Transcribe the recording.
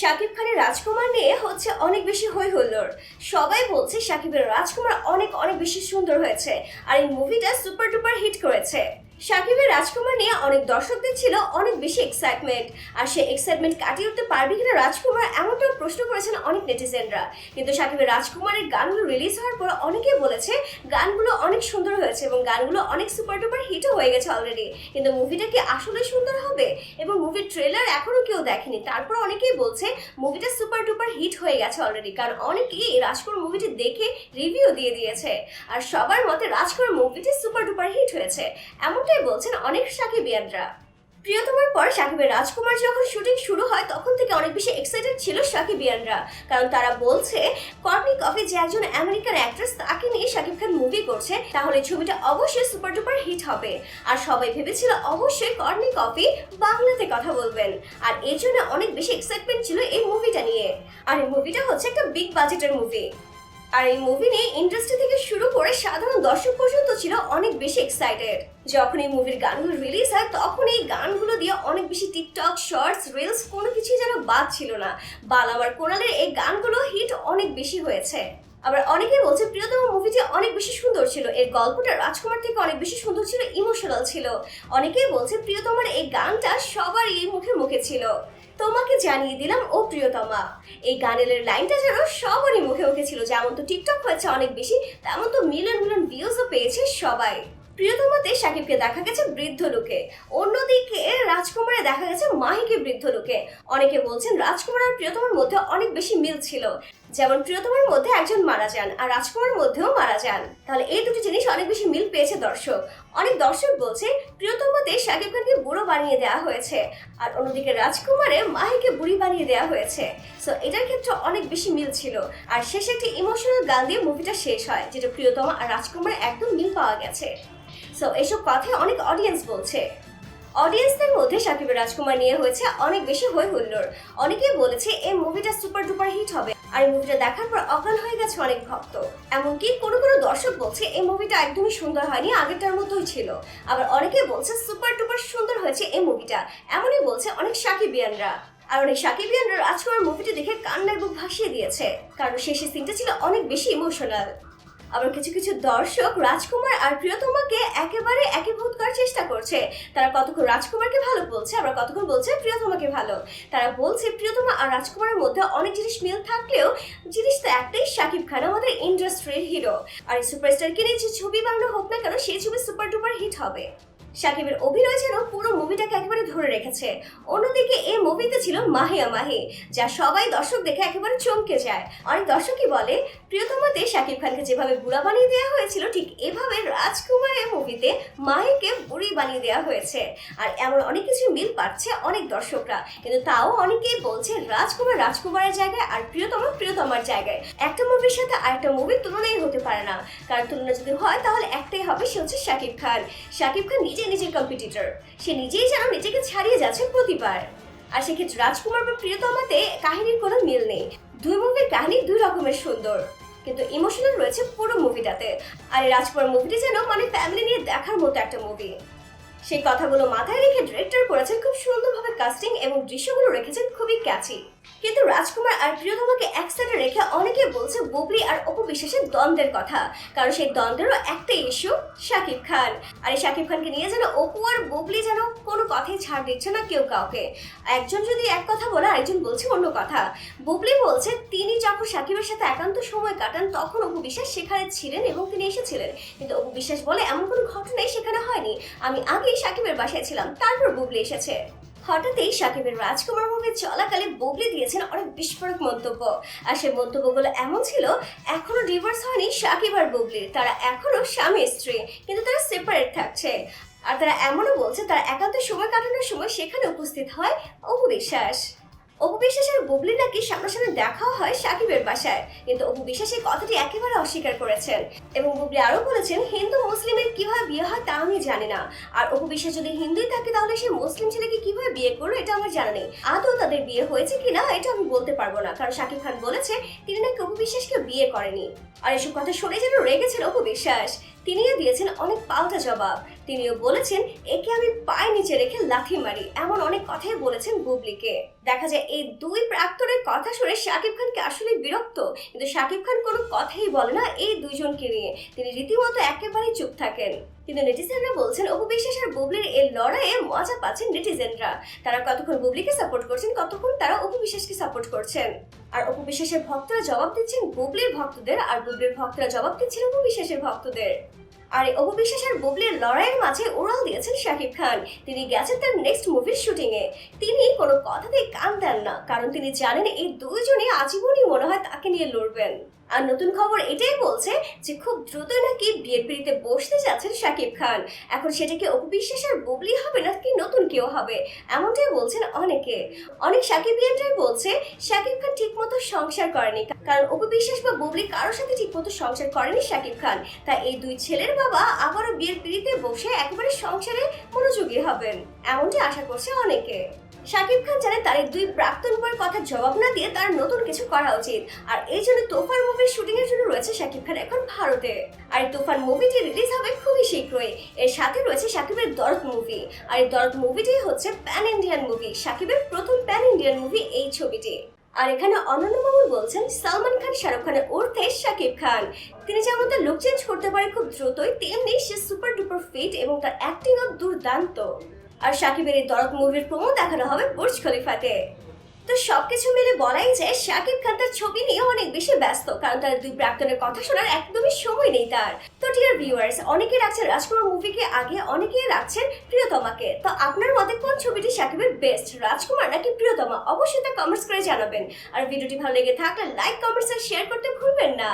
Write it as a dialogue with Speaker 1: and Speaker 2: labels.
Speaker 1: শাকিব খানের রাজকুমার নিয়ে হচ্ছে অনেক বেশি হই হুল্লোড় সবাই বলছে শাকিবের রাজকুমার অনেক অনেক বেশি সুন্দর হয়েছে। আর এই মুভিটা সুপার টুপার হিট করেছে। শাকিবের রাজকুমার নিয়ে অনেক দর্শকদের ছিল অনেক বেশি এক্সাইটমেন্ট আর সেই এক্সাইটমেন্ট কাটিয়ে উঠতে পারবে কিনা রাজকুমার এমনটাও প্রশ্ন করেছেন অনেক নেটিজেনরা। কিন্তু সাকিবের রাজকুমারের গানগুলো রিলিজ হওয়ার পর অনেকেই বলেছে, গানগুলো অনেক সুন্দর হয়েছে এবং গানগুলো অনেক সুপার টুপার হিটও হয়ে গেছে অলরেডি কিন্তু মুভিটা কি আসলে সুন্দর হবে? এবং মুভির ট্রেলার এখনও কেউ দেখেনি। তারপর অনেকেই বলছে মুভিটা সুপার টুপার হিট হয়ে গেছে অলরেডি কারণ অনেকেই রাজকুমার মুভিটি দেখে রিভিউ দিয়ে দিয়েছে। আর সবার মতে রাজকুমার মুভিটি সুপার টুপার হিট হয়েছে। এমনটাই বলছেন অনেক সাকিবিয়ানরা প্রিয়তমার পর সাকিবের রাজকুমার যখন শুটিং শুরু হয়, তখন থেকে অনেক বেশি এক্সাইটেড ছিল সাকিবিয়ানরা কারণ তারা বলছে কর্নি কফি যে একজন আমেরিকান অ্যাক্ট্রেস তাকে নিয়ে শাকিব খান মুভি করছে, তাহলে ছবিটা অবশ্যই সুপার ডুপার হিট হবে। আর সবাই ভেবেছিল, অবশ্যই কর্নি কফি বাংলাতে কথা বলবেন। আর এই জন্য অনেক বেশি এক্সাইটমেন্ট ছিল এই মুভিটা নিয়ে। আর এই মুভিটা হচ্ছে একটা বিগ বাজেটের মুভি আর এই মুভি নিয়ে ইন্ডাস্ট্রি থেকে শুরু করে সাধারণ দর্শক পর্যন্ত ছিল অনেক বেশি এক্সাইটেড যখন এই মুভির গানগুলো রিলিজ হয়, তখন এই গানগুলো দিয়ে অনেক বেশি টিকটক শর্টস রিলস কোনো কিছুই যেন বাদ ছিল না। বালামার কোনালের এই গানগুলো হিট অনেক বেশি হয়েছে। আবার অনেকেই বলছে, প্রিয়তম মুভিটি অনেক বেশি সুন্দর ছিল। এর গল্পটা রাজকুমার থেকে অনেক বেশি সুন্দর ছিল ইমোশনাল ছিল। অনেকেই বলছে, প্রিয়তমার এই গানটা সবারই মুখে মুখে ছিল। তোমাকে জানিয়ে দিলাম, ও প্রিয়তমা। এই গানেলের লাইনটা যেন সবারই মুখে মুখে ছিল যেমন তো টিকটক হয়েছে অনেক বেশি, তেমন তো মিলন মিলন ভিউজও পেয়েছে সবাই। প্রিয়তমাতে সাকিবকে দেখা গেছে বৃদ্ধ লোকে, অন্যদিকে রাজকুমারে দেখা গেছে মাহিকে বৃদ্ধ লোকে। অনেকে বলছেন রাজকুমার আর প্রিয়তমার মধ্যে অনেক বেশি মিল ছিল। যেমন প্রিয়তমার মধ্যে একজন মারা যান আর রাজকুমারের মধ্যেও মারা যান। তাহলে এই দুটি জিনিস অনেক বেশি মিল পেয়েছে দর্শক। অনেক দর্শক বলছে, প্রিয়তমাতে শাকিব খানকে বুড়ো বানিয়ে দেওয়া হয়েছে আর অন্যদিকে রাজকুমারে মাহিকে বুড়ি বানিয়ে দেওয়া হয়েছে। সো এটার ক্ষেত্রে অনেক বেশি মিল ছিল। আর শেষে একটি ইমোশনাল গান দিয়ে মুভিটা শেষ হয়, যেটা প্রিয়তমা আর রাজকুমারের একদম মিল পাওয়া গেছে। সো এসব কথায় অনেক অডিয়েন্স বলছে। অডিয়েন্সদের মধ্যে সাকিবের রাজকুমার নিয়ে হয়েছে অনেক বেশি হই হুল্লোড় অনেকেই বলেছে এই মুভিটা সুপার ডুপার হিট হবে। আর এই মুভিটা দেখার পর অকাল হয়ে গেছে অনেক ভক্ত। এমনকি কোনো কোনো দর্শক বলছে এই মুভিটা একদমই সুন্দর হয়নি, আগেরটার মতোই ছিল। আবার অনেকে বলছে সুপার ডুপার সুন্দর হয়েছে এই মুভিটা এমনই বলছে অনেক সাকিবিয়ানরা। আর অনেক সাকিবিয়ানরা রাজকুমার মুভিটি দেখে কান্নার বুক ভাসিয়ে দিয়েছে। কারণ শেষের সিনটা ছিল অনেক বেশি ইমোশনাল আবার কিছু কিছু দর্শক রাজকুমার আর প্রিয়তমাকে একেবারে একীভূত করার চেষ্টা করছে। তারা কতক্ষণ রাজকুমারকে ভালো বলছে, আবার কতক্ষণ বলছে প্রিয়তমাকে ভালো? তারা বলছে প্রিয়তমা আর রাজকুমারের মধ্যে অনেক জিনিস মিল থাকলেও জিনিস তো একটাই, শাকিব খান আমাদের ইন্ডাস্ট্রির হিরো। আর এই সুপারস্টারকে নিয়ে যে ছবি বানানো হোক না কেন, সেই ছবি সুপার ডুপার হিট হবে। শাকিবের অভিনয় যেন পুরো মুভিটাকে একেবারে ধরে রেখেছে। অন্যদিকে এই মুভিতে ছিল মাহিয়া মাহি যা সবাই দর্শক দেখে একেবারে চমকে যায়। অনেক দর্শকই বলে প্রিয়তমাতে শাকিব খানকে যেভাবে বুড়া বানিয়ে দেওয়া হয়েছিল, ঠিক এভাবে রাজকুমারের মুভিতে মাহিকে বুড়ি বানিয়ে দেওয়া হয়েছে। আর এমন অনেক কিছু মিল পাচ্ছে অনেক দর্শকরা, কিন্তু তাও অনেকেই বলছে রাজকুমার রাজকুমারের জায়গায় আর প্রিয়তমা প্রিয়তমার জায়গায়। একটা মুভির সাথে আরেকটা মুভির তুলনাই হতে পারে না। কারণ তুলনা যদি হয়, তাহলে একটাই হবে, সে হচ্ছে শাকিব খান। শাকিব খান নিজে নিজের কম্পিটিটর সে নিজেই যেন নিজেকে ছাড়িয়ে যাচ্ছে প্রতিবার। আর সেক্ষেত্রে রাজকুমার বা প্রিয়তমাতে কাহিনীর কোনো মিল নেই। দুই মুভির কাহিনী দুই রকমের সুন্দর। কিন্তু ইমোশনাল রয়েছে পুরো মুভিটাতে। আর এই রাজকুমার মুভিটি যেন মানে ফ্যামিলি নিয়ে দেখার মতো একটা মুভি সেই কথাগুলো মাথায় রেখে ডিরেক্টর করেছেন খুব সুন্দরভাবে কাস্টিং এবং দৃশ্যগুলো রেখেছেন খুবই ক্যাচি কিন্তু রাজকুমার আর প্রিয়তমাকে এক সাইডে রেখে অনেকে বলছে বুবলি আর অপু বিশ্বাসের দ্বন্দ্বের কথা। কারণ সেই দ্বন্দ্বেরও একটাই ইস্যু শাকিব খান। আর এই শাকিব খানকে নিয়ে যেন অপু আর বুবলি যেন কোনো কথাই ছাড় দিচ্ছে না কেউ কাউকে। একজন যদি এক কথা বলে, আরেকজন বলছে অন্য কথা। বুবলি বলছে, তিনি যখন শাকিবের সাথে একান্ত সময় কাটান, তখন অপু বিশ্বাস সেখানে ছিলেন এবং তিনি এসেছিলেন। কিন্তু অপু বিশ্বাস বলে, এমন কোনো ঘটনাই সেখানে হয়নি। আমি আগেই শাকিবের বাসায় ছিলাম, তারপর বুবলি এসেছে। হঠাৎই সাকিবের রাজকুমার মুভি চলাকালে বগলে দিয়েছেন অনেক বিস্ফোরক মন্তব্য। আর সেই মন্তব্যগুলো এমন ছিল, এখনও ডিভোর্স হয়নি সাকিব আর বগলির তারা এখনও স্বামী, স্ত্রী, কিন্তু তারা সেপারেট থাকছে। আর তারা এমনও বলছে, তারা একান্ত সময় কাটানোর সময় সেখানে উপস্থিত হয় অপু বিশ্বাস। অপু বিশ্বাস আর বুবলি নাকি সামনাসামনি দেখাও হয় সাকিবের বাসায়। কিন্তু অপু বিশ্বাস এই কথাটি একেবারে অস্বীকার করেছেন। এবং বুবলি আরও বলেছেন, হিন্দু মুসলিমের কীভাবে বিয়ে হয় তা আমি জানি না। আর অপু বিশ্বাস যদি হিন্দুই থাকে, তাহলে সে মুসলিম ছেলেকে কীভাবে বিয়ে করল এটা আমার জানা নেই। আদৌ তাদের বিয়ে হয়েছে কিনা, এটা আমি বলতে পারব না। কারণ শাকিব খান বলেছে, তিনি নাকি অপু বিশ্বাসকে বিয়ে করেনি। আর এসব কথা শুনে যেন রেগেছেন অপু বিশ্বাস তিনিও দিয়েছেন অনেক পাল্টা জবাব। তিনিও বলেছেন, একে আমি পায়ে নিচে রেখে লাথি মারি। এমন অনেক কথাই বলেছেন বুবলিকে। দেখা যায়, এই দুই প্রাক্তনের কথা শুনে শাকিব খানকে আসলে বিরক্ত। কিন্তু শাকিব খান কোনো কথাই বলে না এই দুইজনকে নিয়ে। তিনি রীতিমতো একেবারেই চুপ থাকেন। কিন্তু নেটিজেনরা বলছেন, অপু বিশ্বাস আর বুবলির এই লড়াইয়ে মজা পাচ্ছেন নেটিজেনরা। তারা কতক্ষণ বুবলিকে সাপোর্ট করছেন, কতক্ষণ তারা অপু বিশ্বাসকে সাপোর্ট করছেন। আর অপু বিশ্বাসের ভক্তরা জবাব দিচ্ছেন বুবলির ভক্তদের, আর বুবলির ভক্তরা জবাব দিচ্ছেন অপু বিশ্বাসের ভক্তদের। আর এই বিশ্বাস আর বুবলির লড়াইয়ের মাঝে উড়াল দিয়েছেন শাকিব খান। তিনি গেছেন তার নেক্সট মুভির শুটিং এ। তিনি কোনো কথাতেই কান দেন না, কারণ তিনি জানেন এই দুইজনে আজীবনই মনে হয় তাকে নিয়ে লড়বেন। আর নতুন খবর এটাই বলছে যে খুব দ্রুত নাকি বিয়ের পিড়িতে বসতে যাচ্ছেন শাকিব খান। এখন সেটা কি অপু বিশ্বাস আর বুবলি হবে নাকি নতুন কেউ হবে, এমনটাই বলছেন অনেকে। অনেক সাকিবিয়ানরাই বলছে শাকিব খান ঠিকমতো সংসার করেনি, কারণ অপু বিশ্বাস বা বুবলি কারোর সাথে ঠিকমতো সংসার করেনি শাকিব খান। তাই এই দুই ছেলের বাবা আবারও বিয়ের পিড়িতে বসে একেবারে সংসারে মনোযোগী হবেন, এমনটি আশা করছে অনেকে। শাকিব খান জানে তার এই দুই প্রাক্তন বউয়ের কথা জবাব না দিয়ে তার নতুন কিছু করা উচিত। আর এই জন্য তোফার মুভির শুটিং এর জন্য রয়েছে শাকিব খান এখন ভারতে। আর এই তোফার মুভিটি রিলিজ হবে খুবই শীঘ্রই। এর সাথে রয়েছে শাকিবের দরদ মুভি। আর এই দরদ মুভিটি হচ্ছে প্যান ইন্ডিয়ান মুভি শাকিবের প্রথম প্যান ইন্ডিয়ান মুভি এই ছবিটি। আর এখানে অনন্য মামুন বলছেন, সালমান খান, শাহরুখ খানের অর্থে শাকিব খান। তিনি যেমন তার লুক চেঞ্জ করতে পারে খুব দ্রুতই, তেমনি সে সুপার ডুপার ফিট এবং তার অ্যাক্টিংও দুর্দান্ত। আর শাকিবের এই দরদ মুভির প্রমো দেখানো হবে বুর্জ খলিফাতে তো সবকিছু মিলে বলাই যায় শাকিব খান তার ছবি নিয়ে অনেক বেশি ব্যস্ত, কারণ তার দুই প্রাক্তনের কথা শোনার একদমই সময় নেই তার। তো ডিয়ার ভিউয়ার্স অনেকে রাখছেন রাজকুমার মুভিকে আগে, অনেকে রাখছেন প্রিয়তমাকে তো আপনার মতে কোন ছবিটি শাকিবের বেস্ট রাজকুমার নাকি প্রিয়তমা? অবশ্যই তা কমেন্টস করে জানাবেন। আর ভিডিওটি ভালো লেগে থাকলে লাইক কমেন্টস আর শেয়ার করতে ভুলবেন না।